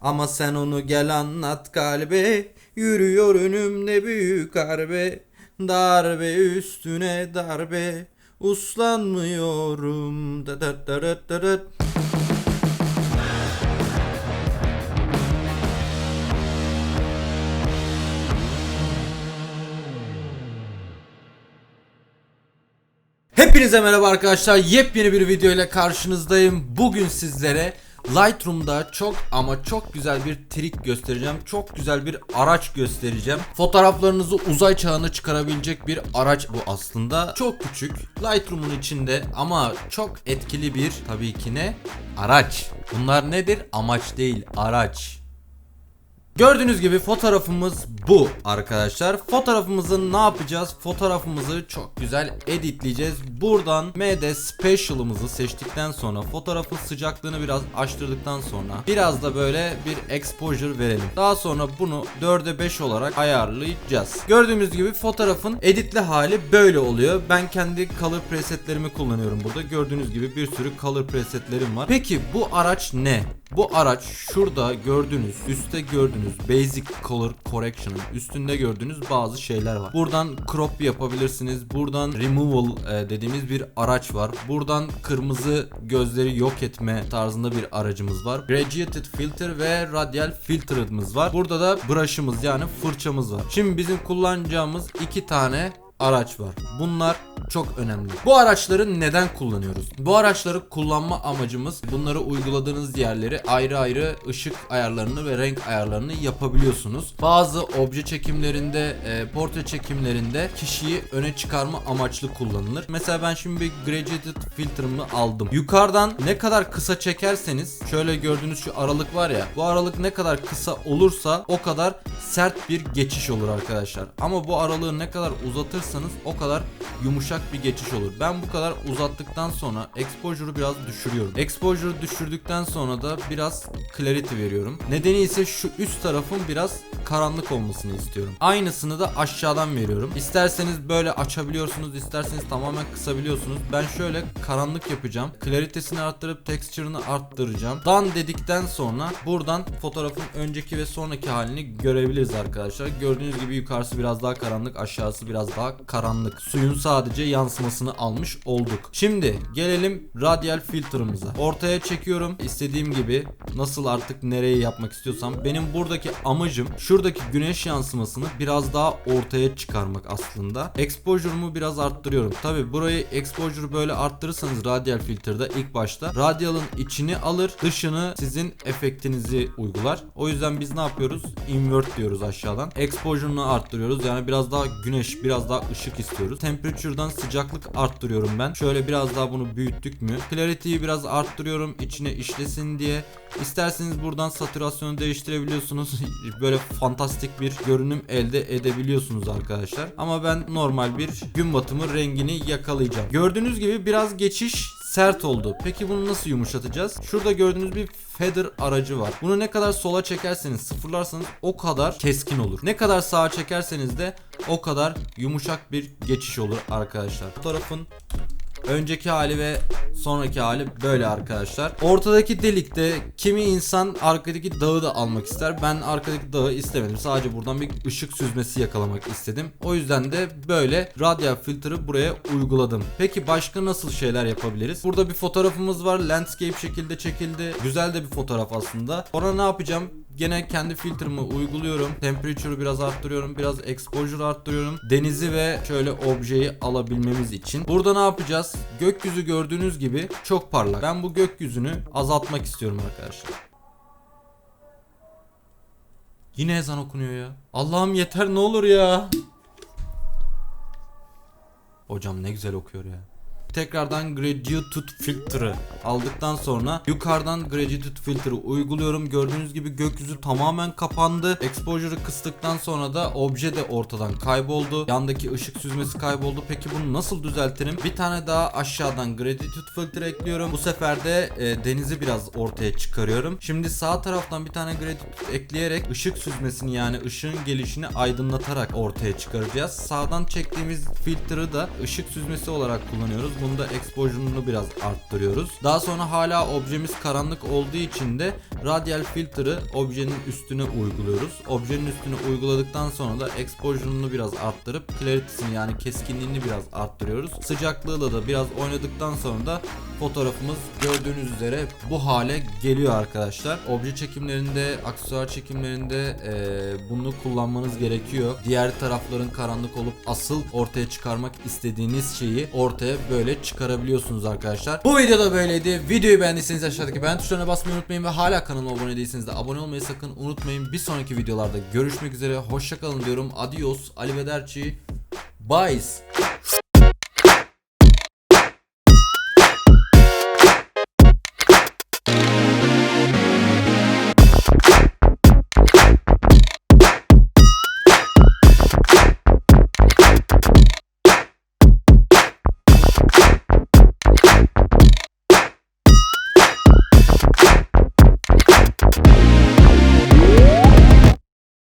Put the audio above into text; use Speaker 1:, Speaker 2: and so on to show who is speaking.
Speaker 1: Ama sen onu gel anlat kalbe Yürüyor önümde büyük harbe Darbe üstüne darbe Uslanmıyorum da da da da da da. Hepinize merhaba arkadaşlar. Yepyeni bir video ile karşınızdayım. Bugün sizlere Lightroom'da çok ama çok güzel bir trik göstereceğim. Çok güzel bir araç göstereceğim. Fotoğraflarınızı uzay çağına çıkarabilecek bir araç bu aslında. Çok küçük. Lightroom'un içinde ama çok etkili bir tabii ki ne? Araç. Bunlar nedir? Amaç değil, araç. Gördüğünüz gibi fotoğrafımız bu arkadaşlar. Fotoğrafımızı ne yapacağız? Fotoğrafımızı çok güzel editleyeceğiz. Buradan MD Special'ımızı seçtikten sonra fotoğrafın sıcaklığını biraz açtırdıktan sonra biraz da böyle bir exposure verelim. Daha sonra bunu 4'e 5 olarak ayarlayacağız. Gördüğümüz gibi fotoğrafın editli hali böyle oluyor. Ben kendi color presetlerimi kullanıyorum burada. Gördüğünüz gibi bir sürü color presetlerim var. Peki bu araç ne? Bu araç şurada gördüğünüz, üstte gördüğünüz Basic Color Correction'ın üstünde gördüğünüz bazı şeyler var. Buradan crop yapabilirsiniz. Buradan removal e, dediğimiz bir araç var. Buradan kırmızı gözleri yok etme tarzında bir aracımız var. Graduated Filter ve Radial Filter'ımız var. Burada da brush'ımız yani fırçamız var. Şimdi bizim kullanacağımız iki tane araç var. Bunlar çok önemli. Bu araçları neden kullanıyoruz? Bu araçları kullanma amacımız bunları uyguladığınız yerleri ayrı ayrı ışık ayarlarını ve renk ayarlarını yapabiliyorsunuz. Bazı obje çekimlerinde, e, portre çekimlerinde kişiyi öne çıkarma amaçlı kullanılır. Mesela ben şimdi bir graduated filter'ımı aldım. Yukarıdan ne kadar kısa çekerseniz şöyle gördüğünüz şu aralık var ya bu aralık ne kadar kısa olursa o kadar sert bir geçiş olur arkadaşlar. Ama bu aralığı ne kadar uzatırsanız o kadar yumuşak bir geçiş olur. Ben bu kadar uzattıktan sonra exposure'u biraz düşürüyorum. Exposure'u düşürdükten sonra da biraz clarity veriyorum. Nedeni ise şu üst tarafın biraz karanlık olmasını istiyorum. Aynısını da aşağıdan veriyorum. İsterseniz böyle açabiliyorsunuz, isterseniz tamamen kısabiliyorsunuz. Ben şöyle karanlık yapacağım. Clarity'sini arttırıp texture'ını arttıracağım. Done dedikten sonra buradan fotoğrafın önceki ve sonraki halini görebiliriz arkadaşlar. Gördüğünüz gibi yukarısı biraz daha karanlık, aşağısı biraz daha karanlık. Suyun sadece yansımasını almış olduk. Şimdi gelelim radial filter'ımıza. Ortaya çekiyorum. İstediğim gibi nasıl artık nereyi yapmak istiyorsam. Benim buradaki amacım şuradaki güneş yansımasını biraz daha ortaya çıkarmak aslında. Exposure'umu biraz arttırıyorum. Tabi burayı exposure böyle arttırırsanız radial filter'da ilk başta radial'ın içini alır, dışını sizin efektinizi uygular. O yüzden biz ne yapıyoruz? Invert diyoruz aşağıdan. Exposure'unu arttırıyoruz. Yani biraz daha güneş, biraz daha ışık istiyoruz. Temperature'dan sıcaklık arttırıyorum ben. Şöyle biraz daha bunu büyüttük mü? Clarity'yi biraz arttırıyorum içine işlesin diye. İsterseniz buradan satürasyonu değiştirebiliyorsunuz. Böyle fantastik bir görünüm elde edebiliyorsunuz arkadaşlar. Ama ben normal bir gün batımı rengini yakalayacağım. Gördüğünüz gibi biraz geçiş sert oldu. Peki bunu nasıl yumuşatacağız? Şurada gördüğünüz bir feather aracı var. Bunu ne kadar sola çekerseniz, sıfırlarsanız o kadar keskin olur. Ne kadar sağa çekerseniz de o kadar yumuşak bir geçiş olur arkadaşlar. Fotoğrafın Önceki hali ve sonraki hali böyle arkadaşlar. Ortadaki delikte kimi insan arkadaki dağı da almak ister. Ben arkadaki dağı istemedim. Sadece buradan bir ışık süzmesi yakalamak istedim. O yüzden de böyle radial filter'ı buraya uyguladım. Peki başka nasıl şeyler yapabiliriz? Burada bir fotoğrafımız var. Landscape şekilde çekildi. Güzel de bir fotoğraf aslında. Ona ne yapacağım? Gene kendi filtremi uyguluyorum. Temperature'ı biraz arttırıyorum. Biraz exposure arttırıyorum. Denizi ve şöyle objeyi alabilmemiz için. Burada ne yapacağız? Gökyüzü gördüğünüz gibi çok parlak. Ben bu gökyüzünü azaltmak istiyorum arkadaşlar. Yine ezan okunuyor ya. Allah'ım yeter ne olur ya. Hocam ne güzel okuyor ya. Tekrardan Graduated Filter'ı aldıktan sonra yukarıdan Graduated Filter'ı uyguluyorum. Gördüğünüz gibi gökyüzü tamamen kapandı. Exposure'ı kıstıktan sonra da obje de ortadan kayboldu. Yandaki ışık süzmesi kayboldu. Peki bunu nasıl düzeltirim? Bir tane daha aşağıdan Graduated Filter ekliyorum. Bu sefer de e, denizi biraz ortaya çıkarıyorum. Şimdi sağ taraftan bir tane Graduated ekleyerek ışık süzmesini yani ışığın gelişini aydınlatarak ortaya çıkaracağız. Sağdan çektiğimiz filter'ı da ışık süzmesi olarak kullanıyoruz. Bunda exposure'unu biraz arttırıyoruz. Daha sonra hala objemiz karanlık olduğu için de radial filter'ı objenin üstüne uyguluyoruz. Objenin üstüne uyguladıktan sonra da exposure'unu biraz arttırıp clarity'sini yani keskinliğini biraz arttırıyoruz. Sıcaklığıyla da biraz oynadıktan sonra da fotoğrafımız gördüğünüz üzere bu hale geliyor arkadaşlar. Obje çekimlerinde, aksesuar çekimlerinde eee, bunu kullanmanız gerekiyor. Diğer tarafların karanlık olup asıl ortaya çıkarmak istediğiniz şeyi ortaya böyle çıkarabiliyorsunuz arkadaşlar. Bu videoda böyleydi. Videoyu beğendiyseniz aşağıdaki beğen tuşlarına basmayı unutmayın ve hala kanalıma abone değilseniz de abone olmayı sakın unutmayın. Bir sonraki videolarda görüşmek üzere. Hoşçakalın diyorum. Adios. Arrivederci. Bye.